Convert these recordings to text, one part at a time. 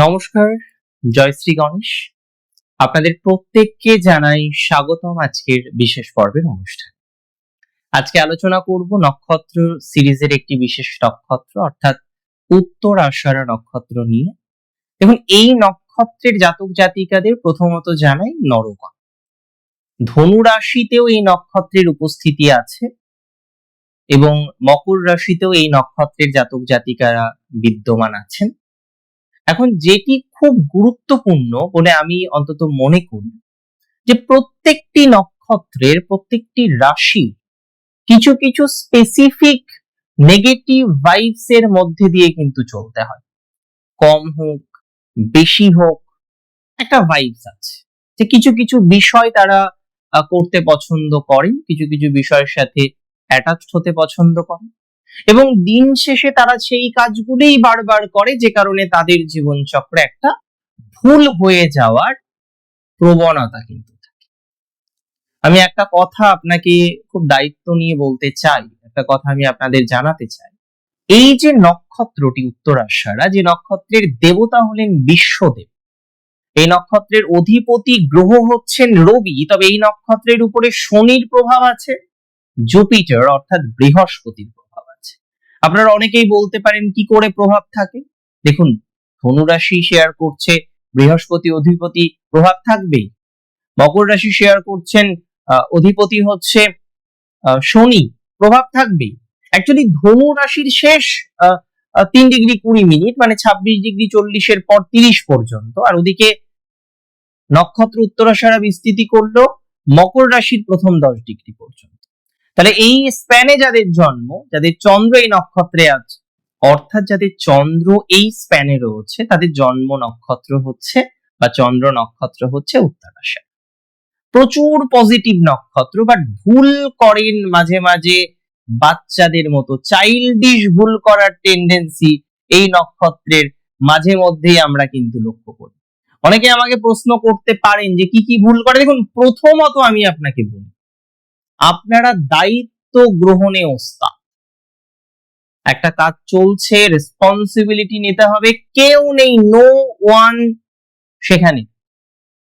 নমস্কার, জয় শ্রী গণেশ। আপনাদের প্রত্যেককে জানাই স্বাগতম আজকের বিশেষ পর্বের অনুষ্ঠান। আজকে আলোচনা করব নক্ষত্র সিরিজের একটি বিশেষ নক্ষত্র, অর্থাৎ উত্তর আষাঢ়া নক্ষত্র নিয়ে। দেখুন, এই নক্ষত্রের জাতক জাতিকাদের প্রথমত জানাই নরকন ধনু রাশিতেও এই নক্ষত্রের উপস্থিতি আছে এবং মকর রাশিতেও এই নক্ষত্রের জাতক জাতিকারা বিদ্যমান আছেন। এখন যেটি খুব গুরুত্বপূর্ণ বলে আমি অন্তত মনে করি, যে প্রত্যেকটি নক্ষত্রের প্রত্যেকটি রাশি কিছু কিছু স্পেসিফিক নেগেটিভ ভাইবস এর মধ্যে দিয়ে কিন্তু চলতে হয়। কম হোক, বেশি হোক, একটা ভাইবস আছে। যে কিছু কিছু বিষয় তারা করতে পছন্দ করেন, কিছু কিছু বিষয়ের সাথে অ্যাটাচড হতে পছন্দ করেন। এবং দিন শেষে তারা সেই কাজগুলোই বারবার করে, যে কারণে তাদের জীবনচক্রে একটা ভুল হয়ে যাওয়ার প্রবণতা কিন্তু আমি একটা কথা আপনাকে খুব দায়িত্ব নিয়ে বলতে চাই, একটা কথা আমি আপনাদের জানাতে চাই। এই যে নক্ষত্রটি উত্তরাষাঢ়া যে নক্ষত্রের দেবতা হলেন বিশ্বদেব। এই নক্ষত্রের অধিপতি গ্রহ হচ্ছেন রবি, তবে এই নক্ষত্রের উপরে শনির প্রভাব আছে, জুপিটার অর্থাৎ বৃহস্পতির আপনারা অনেকেই বলতে পারেন কি করে প্রভাব থাকে? দেখুন, ধনুরাশি শেয়ার করছে, বৃহস্পতি, অধিপতি প্রভাব থাকবেই। মকর রাশি শেয়ার করছেন অধিপতি হচ্ছে শনি, প্রভাব থাকবেই। অ্যাকচুয়ালি ধনু রাশির শেষ তিন ডিগ্রি কুড়ি মিনিট মানে ছাব্বিশ ডিগ্রি চল্লিশের পর তিরিশ পর্যন্ত। আর ওদিকে নক্ষত্র উত্তরাষাঢ়া বিস্তৃতি করল, মকর রাশির প্রথম দশ ডিগ্রি পর্যন্ত। তাহলে এই স্প্যানে যাদের জন্ম, যাদের চন্দ্র এই নক্ষত্রে আছে, অর্থাৎ যাদের চন্দ্র এই স্প্যানে রয়েছে, তাদের জন্ম নক্ষত্র হচ্ছে বা চন্দ্র নক্ষত্র হচ্ছে উত্তরাশা। প্রচুর পজিটিভ নক্ষত্র বাট ভুল করেন মাঝে মাঝে বাচ্চাদের মতো। চাইল্ডিশ ভুল করার টেন্ডেন্সি এই নক্ষত্রের মাঝে মধ্যেই আমরা কিন্তু লক্ষ্য করি। অনেকে আমাকে প্রশ্ন করতে পারেন যে কি কি ভুল করে? দেখুন, প্রথমত আমি আপনাকে বলি আপনারা দায়িত্ব গ্রহণে ওস্তাদ। একটা কাজ চলছে রেসপন্সিবিলিটি নিতে হবে, কেউ নেই নো ওয়ান সেখানে।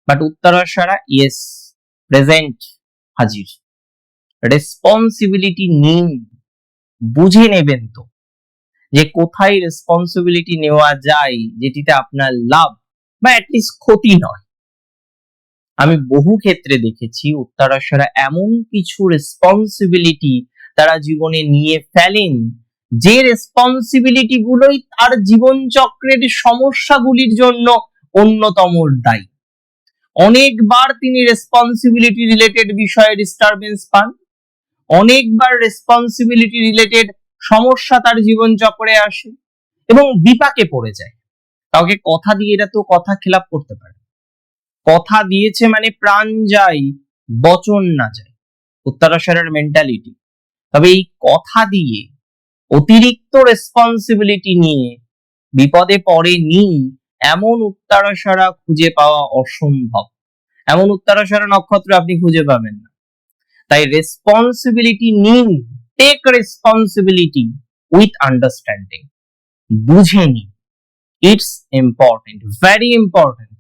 বাট উত্তরাশারা ইয়েস প্রেজেন্ট হাজির। রেসপন্সিবিলিটি নিন, বুঝে নেবেন তো। যে কোথায় রেসপন্সিবিলিটি নেওয়া যায়, যেটিতে আপনার লাভ, বা অ্যাটলিস্ট ক্ষতি নয়। আমি বহু ক্ষেত্রে দেখেছি উত্তরাশারা এমন কিছু রেসপন্সিবিলিটি তারা জীবনে নিয়ে ফেলেন, যে রেসপন্সিবিলিটি গুলোই তার জীবন চক্রের সমস্যাগুলির জন্য অন্যতম দায়ী। অনেকবার তিনি রেসপন্সিবিলিটি রিলেটেড বিষয়ে ডিস্টারবেন্স পান, অনেকবার রেসপন্সিবিলিটি রিলেটেড সমস্যা তার জীবন চক্রে আসে এবং বিপাকে পড়ে যায়। কাউকে কথা দিয়ে এরা তো কথা খেলাপ করতে পারে কথা দিয়েছে মানে প্রাণ যায়, বচন না যায়। উত্তরাশারের মেন্টালিটি তবে এই কথা দিয়ে অতিরিক্ত রেসপন্সিবিলিটি নিয়ে বিপদে পড়েনি এমন উত্তরাশারা খুঁজে পাওয়া অসম্ভব। এমন উত্তরাশারা নক্ষত্র আপনি খুঁজে পাবেন না। তাই রেসপন্সিবিলিটি নিন টেক রেসপন্সিবিলিটি উইথ আন্ডারস্ট্যান্ডিং বুঝে নিন। ইটস ইম্পর্টেন্ট ভেরি ইম্পর্টেন্ট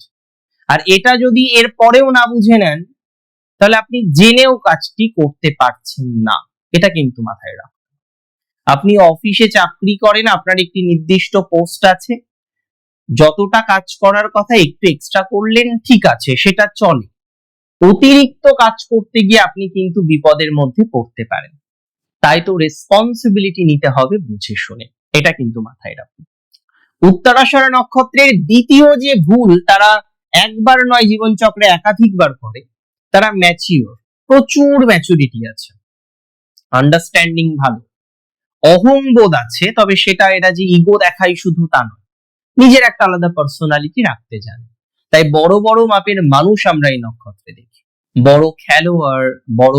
আর এটা যদি এর পরেও না বুঝে নেন, তাহলে আপনি জেনেও কাজটি করতে পারছেন না। এটা কিন্তু মাথায় রাখুন। আপনি অফিসে চাকরি করেন, আপনার একটি নির্দিষ্ট পোস্ট আছে। যতটা কাজ করার কথা একটু এক্সট্রা করলেন, ঠিক আছে, সেটা চলে। অতিরিক্ত কাজ করতে গিয়ে আপনি কিন্তু বিপদের মধ্যে পড়তে পারেন। তাই তো রেসপন্সিবিলিটি নিতে হবে বুঝে শুনে। এটা কিন্তু মাথায় রাখুন। উত্তরাশারা নক্ষত্রের দ্বিতীয় যে ভুল, তারা একবার নয় জীবন চক্রে একাধিকবার করে, তারা ম্যাচিওর প্রচুর ম্যাচুরিটি আছে। আন্ডারস্ট্যান্ডিং ভালো। অহংবোধ আছে, তবে সেটা এরা যে ইগো দেখায় শুধু তা নয়। নিজের একটা আলাদা পার্সোনালিটি রাখতে জানে। তাই বড় বড় মাপের মানুষ আমরা এই নক্ষত্রে দেখি। বড় খেলোয়াড়, বড়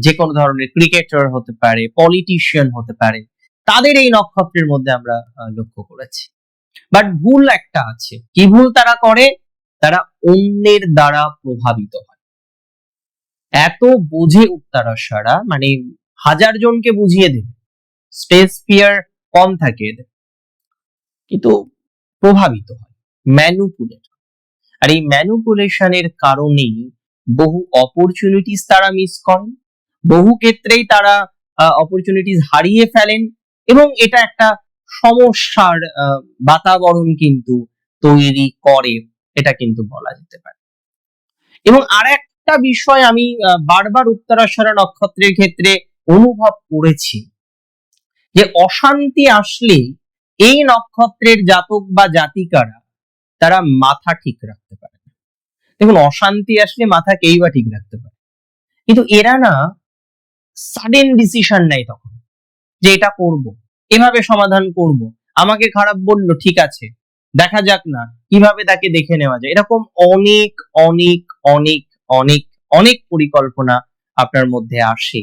যে কোনো ধরনের ক্রিকেটার হতে পারে পলিটিশিয়ান হতে পারে, তাদের এই নক্ষত্রের মধ্যে আমরা লক্ষ্য করেছি। বাট ভুল একটা আছে। কি ভুল তারা করে? তারা অন্যের দ্বারা প্রভাবিত হয়। এত বোঝে উত্তরাশারা মানে হাজার জনকে বুঝিয়ে দেবে স্টেজ ফিয়ার কম থাকে এদের, কিন্তু প্রভাবিত হয় ম্যানুপুলেট আর এই ম্যানুপুলেশনের কারণেই বহু অপরচুনিটিস তারা মিস করেন, বহু ক্ষেত্রেই তারা অপরচুনিটিস হারিয়ে ফেলেন এবং এটা একটা সমস্যার বাতাবরণ কিন্তু তৈরি করে। এটা কিন্তু বলা যেতে পারে। এবং আর একটা বিষয় আমি বারবার উত্তরাশারা নক্ষত্রের ক্ষেত্রে অনুভব করেছি যে অশান্তি আসলে এই নক্ষত্রের জাতক বা জাতিকারা তারা মাথা ঠিক রাখতে পারে দেখুন, অশান্তি আসলে মাথা কেই বা ঠিক রাখতে পারে। কিন্তু এরা না সাডেন ডিসিশন নেয় তখন যে এটা করব, এভাবে সমাধান করব, আমাকে খারাপ বলল, ঠিক আছে। দেখা যাক না, কীভাবে তাকে দেখে নেওয়া যায়। এরকম অনেক অনেক অনেক অনেক অনেক পরিকল্পনা আপনার মধ্যে আসে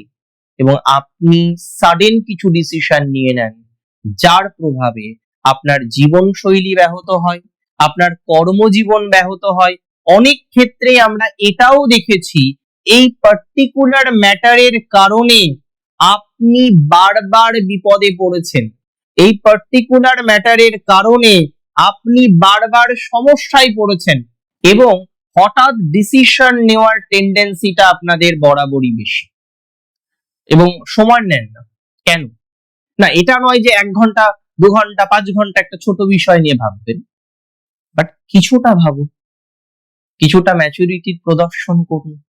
এবং আপনি সাডেন কিছু ডিসিশন নিয়ে নেন যার প্রভাবে আপনার জীবনশৈলী ব্যাহত হয়, আপনার কর্মজীবন ব্যাহত হয়। অনেক ক্ষেত্রে আমরা এটাও দেখেছি, এই পার্টিকুলার ম্যাটারের কারণে আপনি বারবার বিপদে পড়েছেন। এই পার্টিকুলার ম্যাটারের কারণে আপনি বারবার সমস্যায় পড়েছেন এবং হঠাৎ ডিসিশন নেওয়ার টেন্ডেন্সিটা আপনাদের বরাবরই বেশি। এবং সময় নেন না। কেন? না, এটা নয় যে এক ঘণ্টা, দু ঘণ্টা, পাঁচ ঘণ্টা একটা ছোট বিষয় নিয়ে ভাববেন। বাট কিছুটা ভাবুন। কিছুটা ম্যাচুরিটির প্রদর্শন করুন।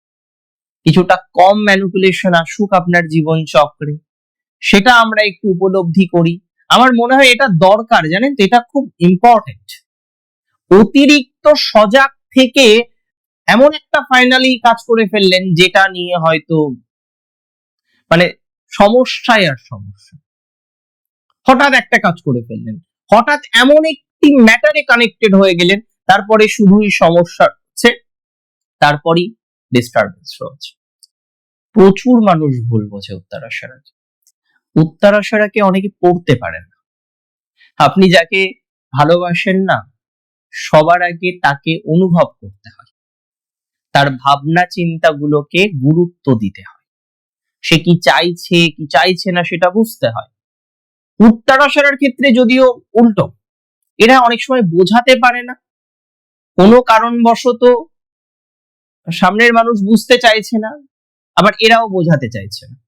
কিছুটা কম ম্যানুপুলেশন আসুক আপনার জীবন চক্রে সেটা আমরা একটু উপলব্ধি করি। আমার মনে হয় এটা দরকার, জানেন তো? এটা খুব ইম্পর্টেন্ট অতিরিক্ত সজাগ থেকে এমন একটা ফাইনালি কাজ করে ফেললেন যেটা নিয়ে হয়তো মানে সমস্যায় আর সমস্যা। হঠাৎ একটা কাজ করে ফেললেন। হঠাৎ এমন একটি ম্যাটারে কানেক্টেড হয়ে গেলেন, তারপরে শুধুই সমস্যা হচ্ছে, তারপরই ডিস্টারবেন্স রয়েছে। প্রচুর মানুষ ভুল বোঝে উত্তরাশারাকে উত্তরাশারাকে অনেকে পড়তে পারেন না। আপনি যাকে ভালোবাসেন না, সবার আগে তাকে অনুভব করতে হয়। তার ভাবনা চিন্তাগুলোকে গুরুত্ব দিতে হয়। সে কি চাইছে কি চাইছে না সেটা বুঝতে হয়। উত্তরাশারার ক্ষেত্রে যদিও উল্টো, এরা অনেক সময় বোঝাতে পারে না। কোনো কারণবশত সামনের মানুষ বুঝতে চাইছে না, আবার এরাও বোঝাতে চাইছে না।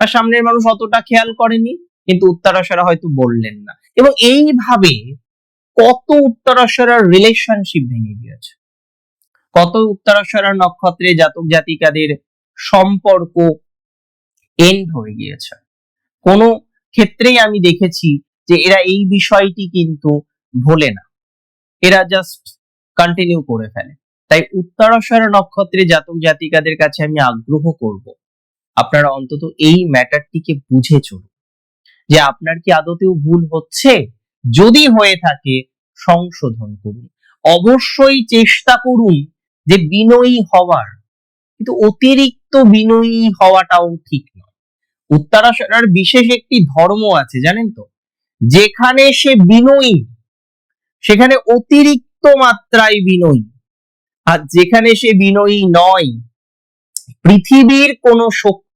বা সামনের মানুষ অতটা খেয়াল করেনি, কিন্তু উত্তরাশারা হয়তো বললেন না। এবং এইভাবে কত উত্তরাশারার রিলেশনশিপ ভেঙে গিয়েছে। কত উত্তরাশারার নক্ষত্রে জাতক জাতিকাদের সম্পর্ক এন্ড হয়ে গিয়েছে। কোনো ক্ষেত্রেই আমি দেখেছি যে এরা এই বিষয়টি কিন্তু ভোলে না। এরা জাস্ট কন্টিনিউ করে ফেলে। তাই উত্তরাশারা নক্ষত্রে জাতক জাতিকাদের কাছে আমি আগ্রহ করব আপনারা অন্তত এই ম্যাটারটিকে বুঝে চলুন। যে আপনার কি আদতেও ভুল হচ্ছে? যদি হয়ে থাকে, সংশোধন করুন। অবশ্যই চেষ্টা করুন যে বিনয়ী হওয়ার। কিন্তু অতিরিক্ত বিনয়ী হওয়াটাও ঠিক নয়। উত্তরাশারার বিশেষ একটি ধর্ম আছে, জানেন তো? যেখানে সে বিনয়ী, সেখানে অতিরিক্ত মাত্রায় বিনয়ী। আর যেখানে সে বিনয়ী নয়, পৃথিবীর কোন শক্তি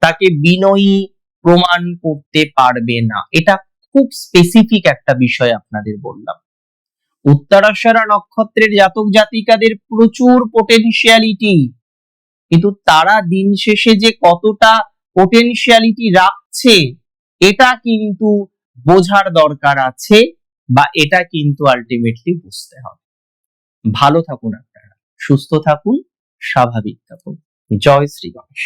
তাকে বিনয়ী প্রমাণ করতে পারবে না। এটা খুব স্পেসিফিক একটা বিষয় আপনাদের বললাম। উত্তরাশারা নক্ষত্রের জাতক জাতিকাদের প্রচুর পোটেনশিয়ালিটি কিন্তু তারা দিন শেষে যে কতটা পোটেনশিয়ালিটি রাখছে, এটা কিন্তু বোঝার দরকার আছে বা এটা কিন্তু আলটিমেটলি বুঝতে হবে। ভালো থাকুন আপনারা। সুস্থ থাকুন, স্বাভাবিক থাকুন। জয় শ্রী গণেশ।